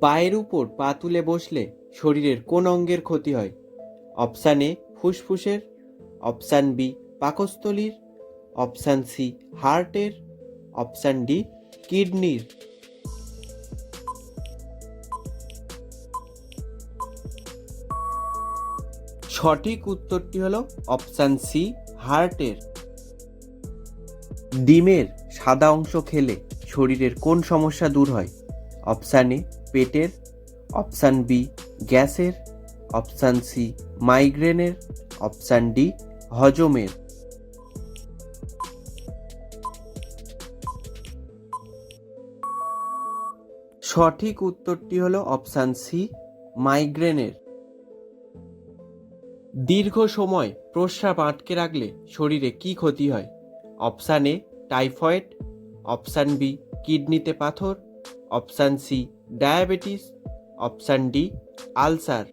পায়ের উপর পা তুলে বসলে শরীরের কোন অঙ্গের ক্ষতি হয়? অপশান এ, ফুসফুসের, অপশান বি, পাকস্থলীর, অপশান সি, হার্টের, অপশান ডি, কিডনির। সঠিক উত্তরটি হলো অপশান সি, হার্টের। ডিমের সাদা অংশ খেলে শরীরের কোন সমস্যা দূর হয়? অপশান এ পেটের, অপশান বি, গ্যাসের, অপশান সি, মাইগ্রেনের, অপশান ডি, হজমের। সঠিক উত্তরটি হলো অপশান সি, মাইগ্রেনের। দীর্ঘ সময় প্রস্রাব আটকে রাখলে শরীরে কি ক্ষতি হয়? Option A, typhoid, option B, কিডনিতে পাথর option C, diabetes, option D, ulcer.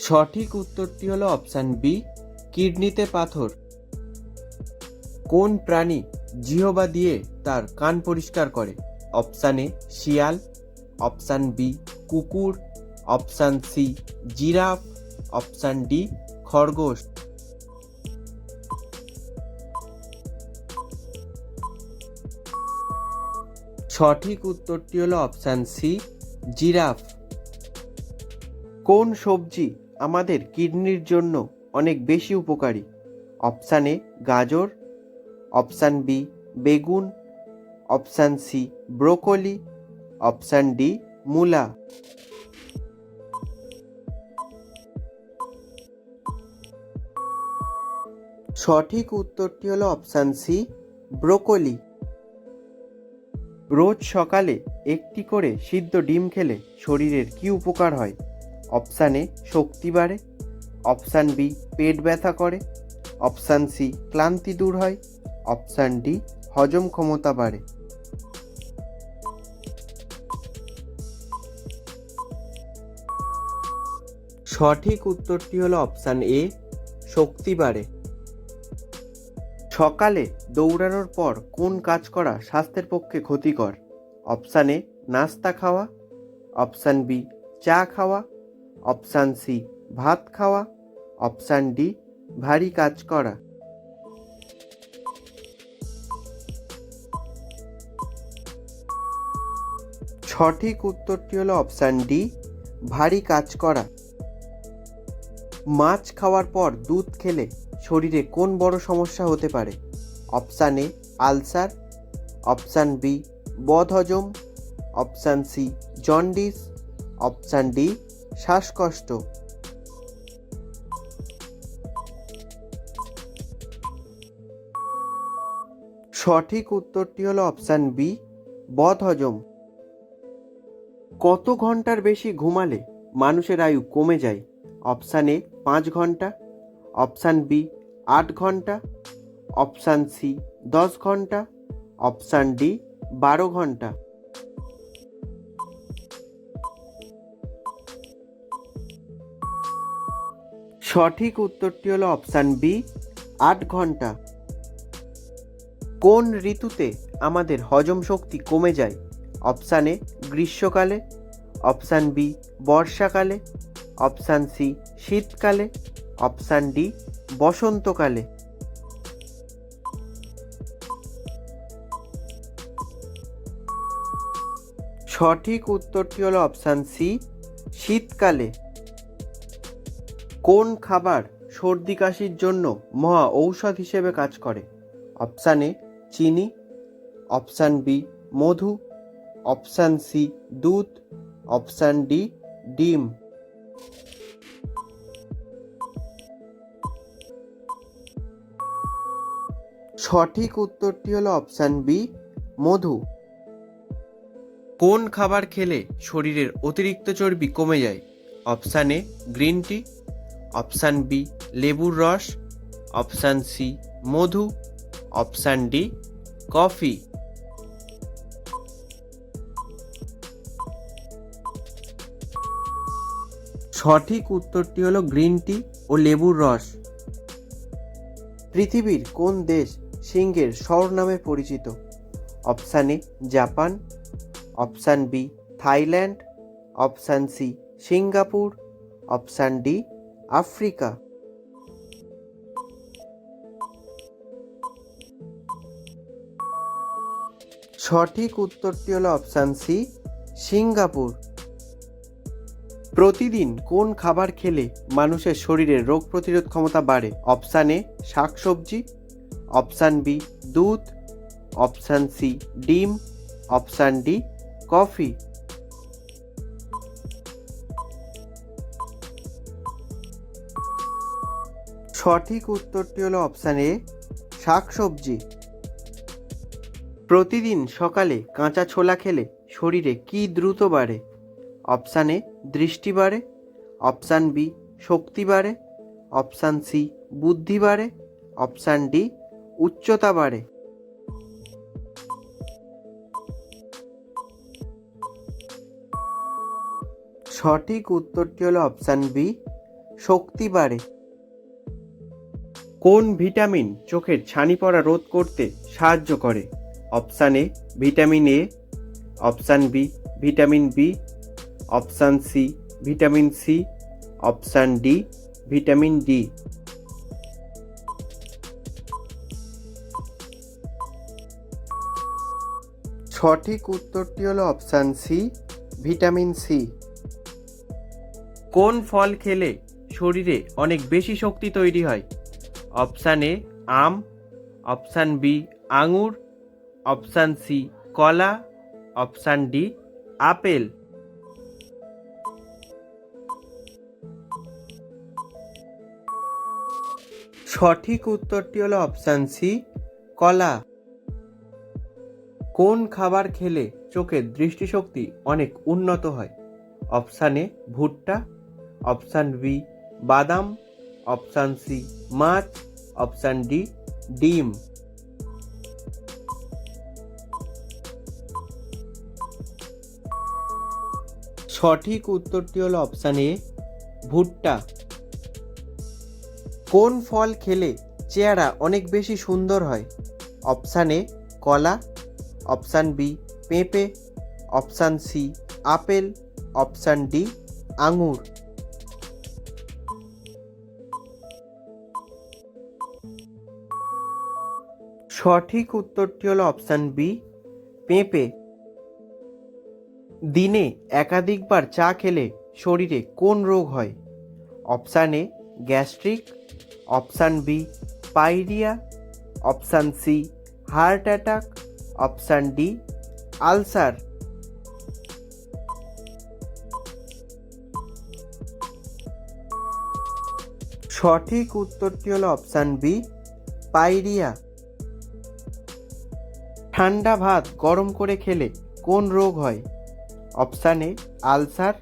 সঠিক উত্তরটি হলো অপশান বি, কিডনিতে পাথর। কোন প্রাণী জিহবা দিয়ে তার কান পরিষ্কার করে? অপশান এ, শিয়াল। অপশান বি, কুকুর। Option C, giraffe. Option D, খরগোশ। সঠিক উত্তরটি হলো অপশান সি জিরাফ। কোন সবজি আমাদের কিডনির জন্য অনেক বেশি উপকারী? অপশান এ গাজর। অপশান বি বেগুন। Option C broccoli. Option D মূলা। সঠিক উত্তরটি হলো অপশান সি ব্রোকলি। রোজ সকালে একটি করে সিদ্ধ ডিম খেলে শরীরের কি উপকার হয়? অপশান এ শক্তি বাড়ে। অপশান বি পেট ব্যথা করে। অপশান সি ক্লান্তি দূর হয়। অপশান ডি হজম ক্ষমতা বাড়ে। সঠিক উত্তরটি হলো অপশান এ শক্তি বাড়ে। সকালে দৌড়ানোর পর কোন কাজ করা স্বাস্থ্যের পক্ষে ক্ষতিকর? অপশান এ, নাস্তা খাওয়া। অপশান বি, চা খাওয়া। অপশান সি, ভাত খাওয়া। অপশান ডি, ভারী কাজ করা। সঠিক উত্তরটি হলো অপশান ডি, ভারী কাজ করা। মাছ খাওয়ার পর দুধ খেলে শরীরে কোন বড় সমস্যা হতে পারে? Option A ulcer option B বদহজম। Option C jaundice option D শ্বাসকষ্ট। সঠিক উত্তরটি হলো অপশান বি বদহজম। কত ঘণ্টার বেশি ঘুমালে মানুষের আয়ু কমে যায়? অপশান এ পাঁচ ঘণ্টা। অপশান বি, আট ঘণ্টা। অপশান সি, দশ ঘণ্টা। অপশান ডি, বারো ঘণ্টা। সঠিক উত্তরটি হলো অপশান বি, আট ঘণ্টা। কোন ঋতুতে আমাদের হজম শক্তি কমে যায়? অপশান এ, গ্রীষ্মকালে। অপশান বি, বর্ষাকালে। অপশান সি, শীতকালে। অপশান ডি, বসন্তকালে। সঠিক উত্তরটি হলো অপশান সি, শীতকালে। কোন খাবার সর্দি কাশির জন্য মহা ঔষধ হিসেবে কাজ করে? অপশান এ, চিনি। অপশান বি, মধু। অপশান সি, দুধ। অপশান ডি, ডিম। সঠিক উত্তরটি হলো অপশান বি মধু। কোন খাবার খেলে শরীরের অতিরিক্ত চর্বি কমে যায়? Option A green tea. Option B লেবুর রস। অপশান সি মধু। Option D coffee. সঠিক উত্তরটি হলো গ্রিন টি ও লেবুর রস। পৃথিবীর কোন দেশ সিংহের শহর নামে পরিচিত। Option A Japan, option B Thailand, option C Singapore, option D Africa. সঠিক উত্তরটি হলো অপশান সি সিঙ্গাপুর। প্রতিদিন কোন খাবার খেলে মানুষের শরীরে রোগ প্রতিরোধ ক্ষমতা বাড়ে? অপশান এ শাকসবজি অপশান বি, দুধ। অপশান সি, ডিম। Option D, coffee. সঠিক উত্তরটি হলো অপশান এ, শাকসবজি। প্রতিদিন সকালে কাঁচা ছোলা খেলে শরীরে কি দ্রুত বাড়ে? অপশান এ, দৃষ্টি বাড়ে। অপশান বি, শক্তি বাড়ে। অপশান সি, বুদ্ধি বাড়ে। অপশান ডি উচ্চতা বাড়ে। সঠিক উত্তরটি হলো অপশান বি, শক্তি বাড়ে। কোন ভিটামিন চোখের ছানি পড়া রোধ করতে সাহায্য করে? Option A, vitamin A, option B, vitamin B, option C, vitamin C, option D, vitamin D. সঠিক উত্তরটি হলো অপশান সি ভিটামিন সি। কোন ফল খেলে শরীরে অনেক বেশি শক্তি তৈরি হয়? অপশান এ আম। অপশান বি আঙুর। অপশান সি কলা। Option D apple. সঠিক উত্তরটি হলো অপশান সি কলা। কোন খাবার খেলে চোখের দৃষ্টিশক্তি অনেক উন্নত হয়? অপশান এ, ভুট্টা, অপশান বি, বাদাম, অপশান সি, মাছ, অপশান ডি, ডিম। সঠিক উত্তরটি হলো অপশান এ, ভুট্টা। কোন ফল খেলে চেহারা অনেক বেশি সুন্দর হয়? অপশান এ, কলা অপশান বি, পেঁপে। Option C, apple. Option D, আঙুর। সঠিক উত্তরটি হলো অপশান বি, পেঁপে। দিনে একাধিকবার চা খেলে শরীরে কোন রোগ হয়? Option A, gastric. Option B, pyorrhoea. Option C, heart attack. Option D, ulcer. সঠিক উত্তরটি হলো অপশান বি পাইরিয়া ঠান্ডা ভাত গরম করে খেলে কোন রোগ হয়? Option A, ulcer.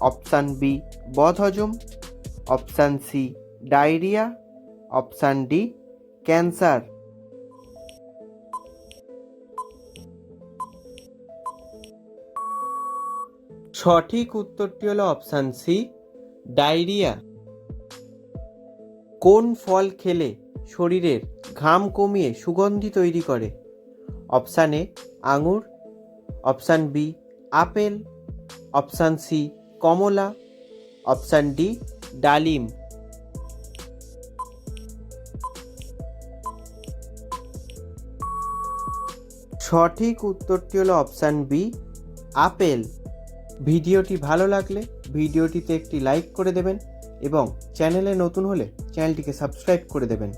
Option B, বদহজম। Option C, diarrhoea. Option D, cancer. সঠিক উত্তরটি হলো অপশান সি ডায়রিয়া কোন ফল খেলে শরীরের ঘাম কমিয়ে সুগন্ধি তৈরি করে? অপশান এ আঙুর। Option B apple. Option C কমলা। অপশান ডি ডালিম। সঠিক উত্তরটি হলো অপশান বি আপেল। ভিডিওটি ভালো লাগলে ভিডিওটিতে একটি লাইক করে দেবেন এবং চ্যানেলে নতুন হলে চ্যানেলটিকে সাবস্ক্রাইব করে দেবেন।